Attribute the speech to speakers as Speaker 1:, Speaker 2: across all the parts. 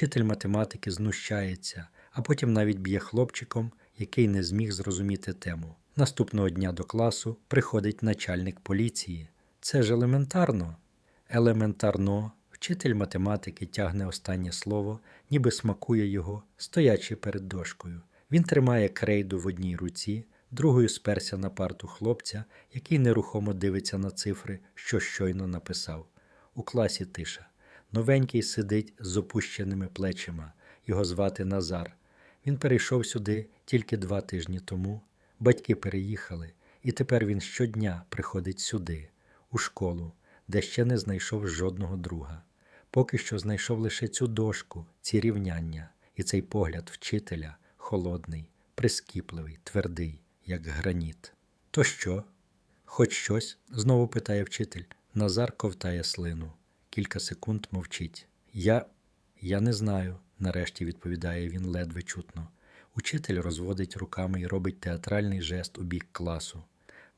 Speaker 1: Вчитель математики знущається, а потім навіть б'є хлопчиком, який не зміг зрозуміти тему. Наступного дня до класу приходить начальник поліції. Це ж елементарно. Елементарно. Вчитель математики тягне останнє слово, ніби смакує його, стоячи перед дошкою. Він тримає крейду в одній руці, другою сперся на парту хлопця, який нерухомо дивиться на цифри, що щойно написав. У класі тиша. Новенький сидить з опущеними плечима. Його звати Назар. Він перейшов сюди тільки два тижні тому. Батьки переїхали, і тепер він щодня приходить сюди, у школу, де ще не знайшов жодного друга. Поки що знайшов лише цю дошку, ці рівняння і цей погляд вчителя холодний, прискіпливий, твердий, як граніт. То що? Хоч щось? знову питає вчитель. Назар ковтає слину. Кілька секунд мовчить. Я. Я не знаю, нарешті відповідає він ледве чутно. Учитель розводить руками і робить театральний жест у бік класу.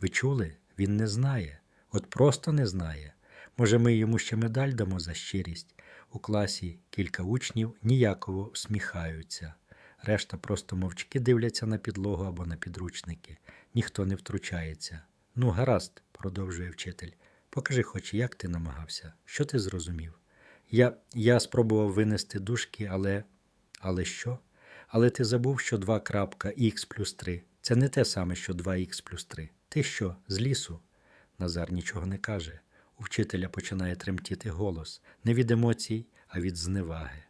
Speaker 1: Ви чули? Він не знає. От просто не знає. Може, ми йому ще медаль дамо за щирість. У класі кілька учнів ніяково всміхаються. Решта просто мовчки дивляться на підлогу або на підручники. Ніхто не втручається. Ну, гаразд, продовжує вчитель. Покажи хоч, як ти намагався, що ти зрозумів. Я, я спробував винести дужки, але. Але що? Але ти забув, що 2 крапка х плюс 3 це не те саме, що 2х плюс 3. Ти що, з лісу? Назар нічого не каже. У вчителя починає тремтіти голос не від емоцій, а від зневаги.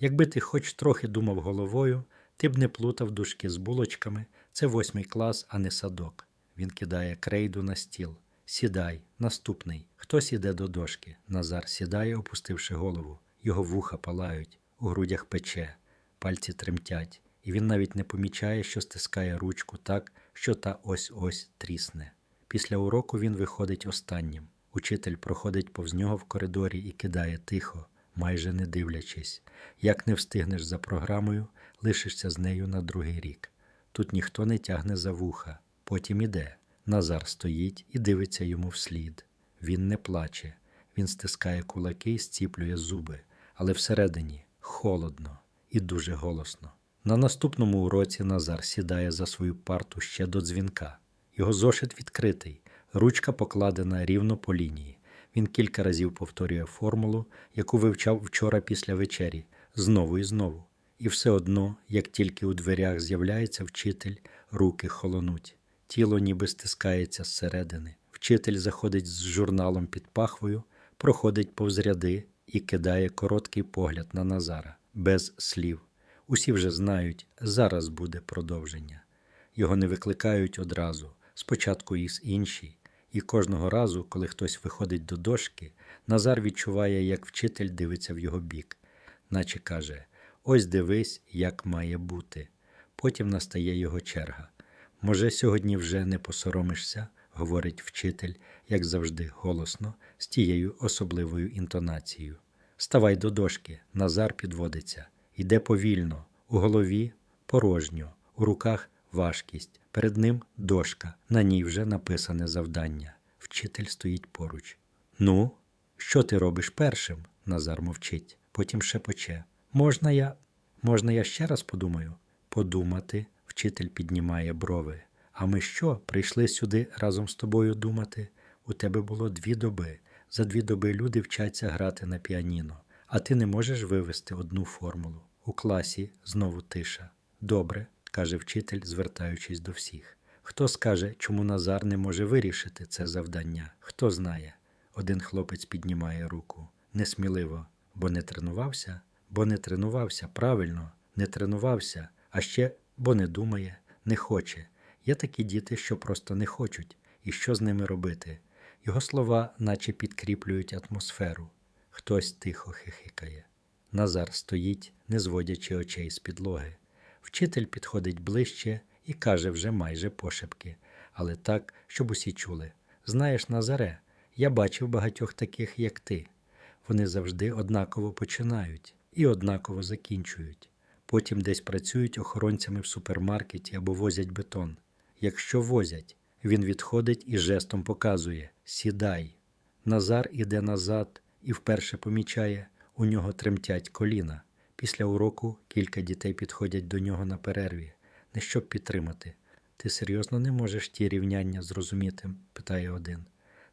Speaker 1: Якби ти хоч трохи думав головою, ти б не плутав дужки з булочками, це восьмий клас, а не садок. Він кидає крейду на стіл. Сідай, наступний. Хтось іде до дошки. Назар сідає, опустивши голову. Його вуха палають, у грудях пече, пальці тремтять, і він навіть не помічає, що стискає ручку так, що та ось-ось трісне. Після уроку він виходить останнім. Учитель проходить повз нього в коридорі і кидає тихо, майже не дивлячись. Як не встигнеш за програмою, лишишся з нею на другий рік. Тут ніхто не тягне за вуха, потім іде. Назар стоїть і дивиться йому вслід. Він не плаче, він стискає кулаки і зціплює зуби, але всередині холодно і дуже голосно. На наступному уроці Назар сідає за свою парту ще до дзвінка. Його зошит відкритий, ручка покладена рівно по лінії. Він кілька разів повторює формулу, яку вивчав вчора після вечері, знову і знову. І все одно, як тільки у дверях з'являється вчитель, руки холонуть. Тіло ніби стискається зсередини. Вчитель заходить з журналом під пахвою, проходить повз ряди і кидає короткий погляд на Назара, без слів. Усі вже знають, зараз буде продовження. Його не викликають одразу, спочатку із інші, і кожного разу, коли хтось виходить до дошки, Назар відчуває, як вчитель дивиться в його бік, наче каже: Ось дивись, як має бути. Потім настає його черга. Може, сьогодні вже не посоромишся, говорить вчитель, як завжди, голосно, з тією особливою інтонацією. Ставай до дошки, Назар підводиться, йде повільно, у голові порожньо, у руках важкість, перед ним дошка, на ній вже написане завдання. Вчитель стоїть поруч. Ну, що ти робиш першим? Назар мовчить, потім шепоче. Можна я. Можна я ще раз подумаю? Подумати. Вчитель піднімає брови. А ми що, прийшли сюди разом з тобою думати? У тебе було дві доби. За дві доби люди вчаться грати на піаніно, а ти не можеш вивести одну формулу. У класі знову тиша. Добре, каже вчитель, звертаючись до всіх. Хто скаже, чому Назар не може вирішити це завдання? Хто знає? Один хлопець піднімає руку. Несміливо, бо не тренувався, бо не тренувався, правильно, не тренувався, а ще бо не думає, не хоче. Є такі діти, що просто не хочуть, і що з ними робити. Його слова наче підкріплюють атмосферу. Хтось тихо хихикає. Назар стоїть, не зводячи очей з підлоги. Вчитель підходить ближче і каже вже майже пошепки, але так, щоб усі чули. Знаєш, Назаре, я бачив багатьох таких, як ти. Вони завжди однаково починають і однаково закінчують. Потім десь працюють охоронцями в супермаркеті або возять бетон. Якщо возять, він відходить і жестом показує Сідай. Назар іде назад і вперше помічає, у нього тремтять коліна. Після уроку кілька дітей підходять до нього на перерві, не щоб підтримати. Ти серйозно не можеш ті рівняння зрозуміти? питає один.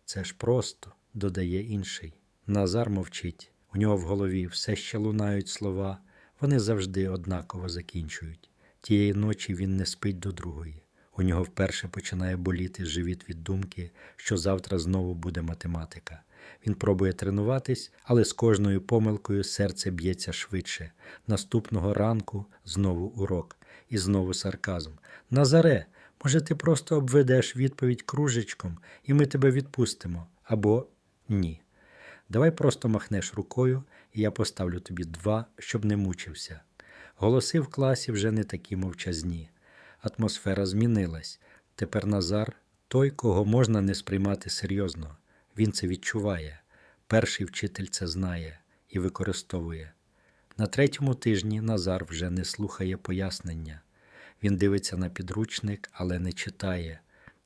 Speaker 1: Це ж просто, додає інший. Назар мовчить. У нього в голові все ще лунають слова, вони завжди однаково закінчують. Тієї ночі він не спить до другої. У нього вперше починає боліти живіт від думки, що завтра знову буде математика. Він пробує тренуватись, але з кожною помилкою серце б'ється швидше. Наступного ранку знову урок і знову сарказм. Назаре, може, ти просто обведеш відповідь кружечком, і ми тебе відпустимо. Або ні. Давай просто махнеш рукою, і я поставлю тобі два, щоб не мучився. Голоси в класі вже не такі мовчазні. Атмосфера змінилась. Тепер Назар той, кого можна не сприймати серйозно. Він це відчуває. Перший вчитель це знає і використовує. На третьому тижні Назар вже не слухає пояснення. Він дивиться на підручник, але не читає.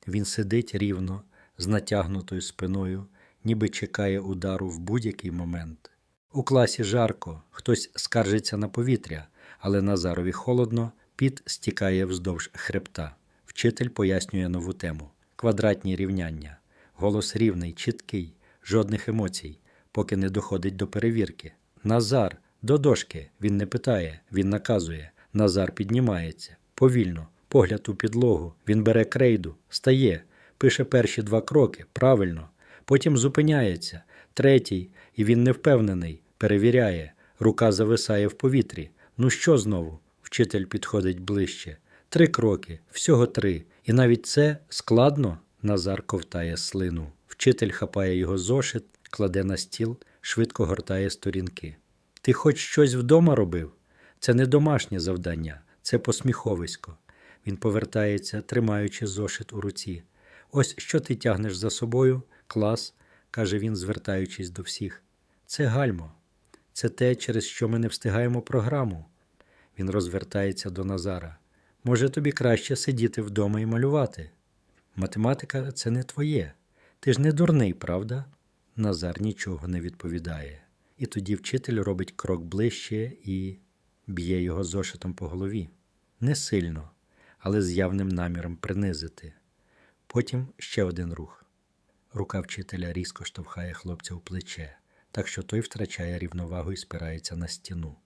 Speaker 1: Він сидить рівно, з натягнутою спиною, ніби чекає удару в будь-який момент. У класі жарко, хтось скаржиться на повітря, але Назарові холодно, піт стікає вздовж хребта. Вчитель пояснює нову тему квадратні рівняння. Голос рівний, чіткий, жодних емоцій, поки не доходить до перевірки. Назар, до дошки. Він не питає, він наказує. Назар піднімається. Повільно, погляд у підлогу. Він бере крейду, стає, пише перші два кроки, правильно. Потім зупиняється. Третій, і він не впевнений, перевіряє. Рука зависає в повітрі. Ну що знову? Вчитель підходить ближче. Три кроки, всього три. І навіть це складно. Назар ковтає слину. Вчитель хапає його зошит, кладе на стіл, швидко гортає сторінки. Ти хоч щось вдома робив? Це не домашнє завдання, це посміховисько. Він повертається, тримаючи зошит у руці. Ось що ти тягнеш за собою, клас, каже він, звертаючись до всіх. Це гальмо. Це те, через що ми не встигаємо програму. Він розвертається до Назара. Може, тобі краще сидіти вдома і малювати? Математика це не твоє. Ти ж не дурний, правда? Назар нічого не відповідає. І тоді вчитель робить крок ближче і б'є його зошитом по голові. Не сильно, але з явним наміром принизити. Потім ще один рух. Рука вчителя різко штовхає хлопця в плече, так що той втрачає рівновагу і спирається на стіну.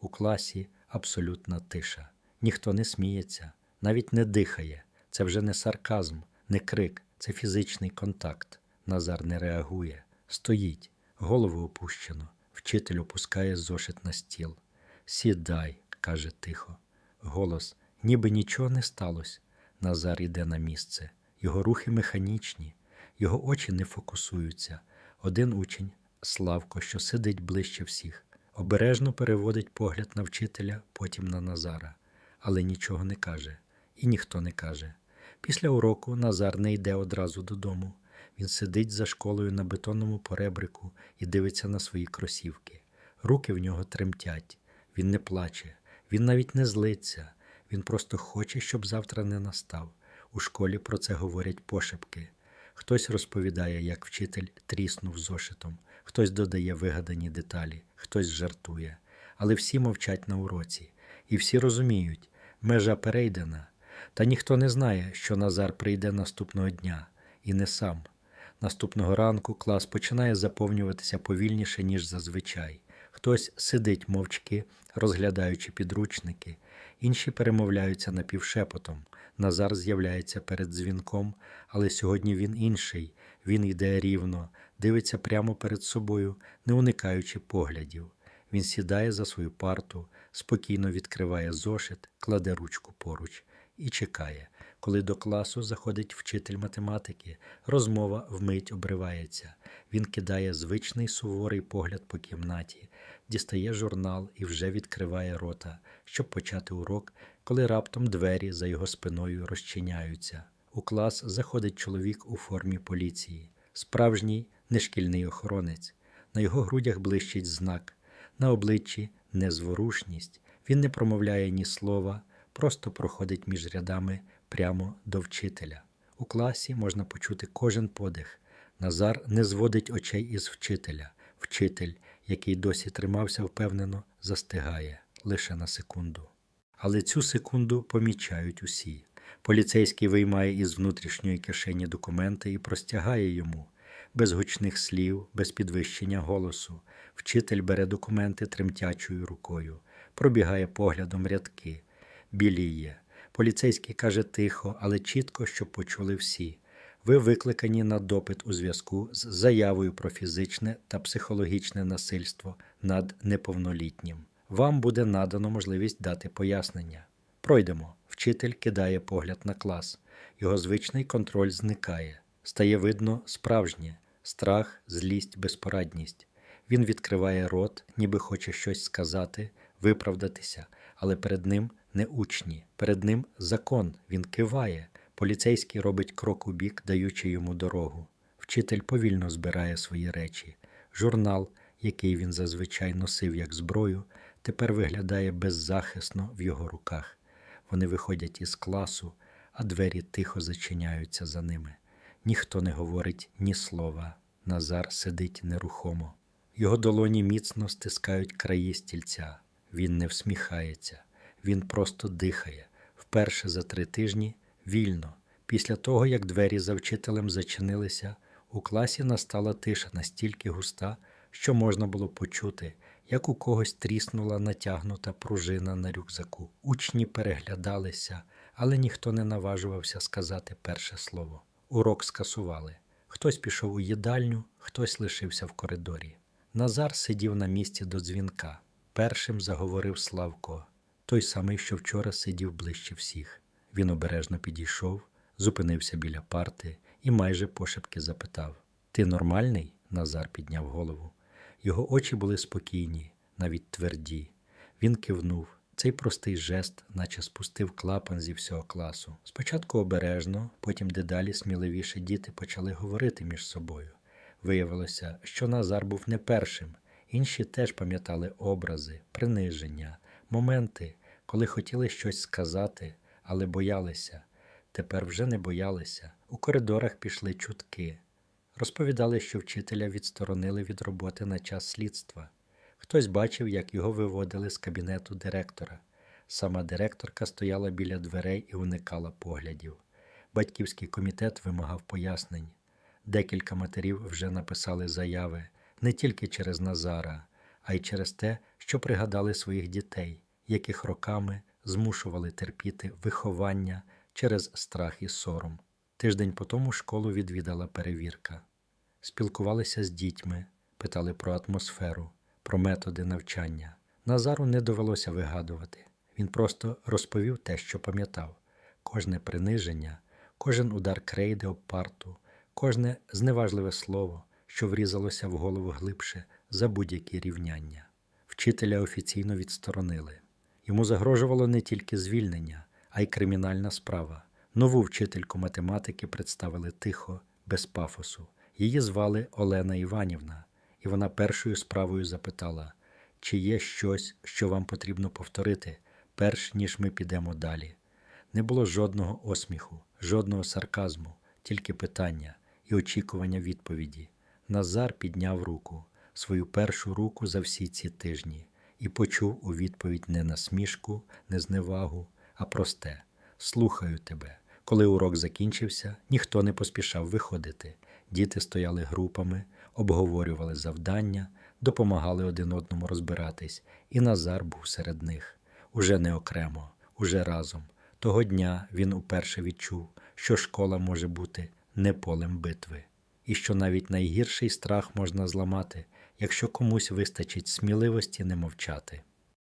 Speaker 1: У класі абсолютна тиша. Ніхто не сміється, навіть не дихає. Це вже не сарказм, не крик, це фізичний контакт. Назар не реагує, стоїть, голову опущено. Вчитель опускає зошит на стіл. Сідай, каже тихо. Голос, ніби нічого не сталося. Назар іде на місце. Його рухи механічні, його очі не фокусуються. Один учень, Славко, що сидить ближче всіх, обережно переводить погляд на вчителя, потім на Назара, але нічого не каже, і ніхто не каже. Після уроку Назар не йде одразу додому. Він сидить за школою на бетонному поребрику і дивиться на свої кросівки. Руки в нього тремтять. Він не плаче, він навіть не злиться. Він просто хоче, щоб завтра не настав. У школі про це говорять пошепки. Хтось розповідає, як вчитель тріснув зошитом, хтось додає вигадані деталі, хтось жартує. Але всі мовчать на уроці, і всі розуміють, межа перейдена. Та ніхто не знає, що Назар прийде наступного дня, і не сам. Наступного ранку клас починає заповнюватися повільніше, ніж зазвичай. Хтось сидить мовчки, розглядаючи підручники, інші перемовляються напівшепотом. Назар з'являється перед дзвінком, але сьогодні він інший. Він йде рівно, дивиться прямо перед собою, не уникаючи поглядів. Він сідає за свою парту, спокійно відкриває зошит, кладе ручку поруч і чекає. Коли до класу заходить вчитель математики, розмова вмить обривається. Він кидає звичний суворий погляд по кімнаті, дістає журнал і вже відкриває рота, щоб почати урок, коли раптом двері за його спиною розчиняються. У клас заходить чоловік у формі поліції, справжній нешкільний охоронець. На його грудях блищить знак, на обличчі незворушність. Він не промовляє ні слова, просто проходить між рядами прямо до вчителя. У класі можна почути кожен подих. Назар не зводить очей із вчителя. Вчитель, який досі тримався впевнено, застигає. лише на секунду. Але цю секунду помічають усі. Поліцейський виймає із внутрішньої кишені документи і простягає йому. Без гучних слів, без підвищення голосу. Вчитель бере документи тремтячою рукою, пробігає поглядом рядки, біліє. Поліцейський каже тихо, але чітко, щоб почули всі. Ви викликані на допит у зв'язку з заявою про фізичне та психологічне насильство над неповнолітнім. Вам буде надано можливість дати пояснення. Пройдемо. Вчитель кидає погляд на клас. Його звичний контроль зникає. Стає видно справжнє страх, злість, безпорадність. Він відкриває рот, ніби хоче щось сказати, виправдатися, але перед ним не учні, перед ним закон. Він киває. Поліцейський робить крок у бік, даючи йому дорогу. Вчитель повільно збирає свої речі. Журнал, який він зазвичай носив як зброю, тепер виглядає беззахисно в його руках. Вони виходять із класу, а двері тихо зачиняються за ними. Ніхто не говорить ні слова. Назар сидить нерухомо. Його долоні міцно стискають краї стільця. Він не всміхається, він просто дихає. Вперше за три тижні вільно. Після того, як двері за вчителем зачинилися, у класі настала тиша настільки густа, що можна було почути, як у когось тріснула натягнута пружина на рюкзаку. Учні переглядалися, але ніхто не наважувався сказати перше слово. Урок скасували. Хтось пішов у їдальню, хтось лишився в коридорі. Назар сидів на місці до дзвінка. Першим заговорив Славко, той самий, що вчора сидів ближче всіх. Він обережно підійшов, зупинився біля парти і майже пошепки запитав: Ти нормальний? Назар підняв голову. Його очі були спокійні, навіть тверді. Він кивнув. Цей простий жест, наче спустив клапан зі всього класу. Спочатку обережно, потім дедалі сміливіше діти почали говорити між собою. Виявилося, що Назар був не першим. Інші теж пам'ятали образи, приниження, моменти, коли хотіли щось сказати, але боялися. Тепер вже не боялися. У коридорах пішли чутки. Розповідали, що вчителя відсторонили від роботи на час слідства. Хтось бачив, як його виводили з кабінету директора. Сама директорка стояла біля дверей і уникала поглядів. Батьківський комітет вимагав пояснень. Декілька матерів вже написали заяви не тільки через Назара, а й через те, що пригадали своїх дітей, яких роками змушували терпіти виховання через страх і сором. Тиждень по тому школу відвідала перевірка. Спілкувалися з дітьми, питали про атмосферу, про методи навчання. Назару не довелося вигадувати. Він просто розповів те, що пам'ятав: кожне приниження, кожен удар крейди об парту, кожне зневажливе слово, що врізалося в голову глибше за будь-які рівняння. Вчителя офіційно відсторонили. Йому загрожувало не тільки звільнення, а й кримінальна справа. Нову вчительку математики представили тихо, без пафосу. Її звали Олена Іванівна, і вона першою справою запитала, чи є щось, що вам потрібно повторити, перш ніж ми підемо далі. Не було жодного осміху, жодного сарказму, тільки питання і очікування відповіді. Назар підняв руку, свою першу руку за всі ці тижні, і почув у відповідь не насмішку, не зневагу, а просте слухаю тебе. Коли урок закінчився, ніхто не поспішав виходити. Діти стояли групами, обговорювали завдання, допомагали один одному розбиратись, і Назар був серед них. Уже не окремо, уже разом. Того дня він уперше відчув, що школа може бути не полем битви, і що навіть найгірший страх можна зламати, якщо комусь вистачить сміливості не мовчати.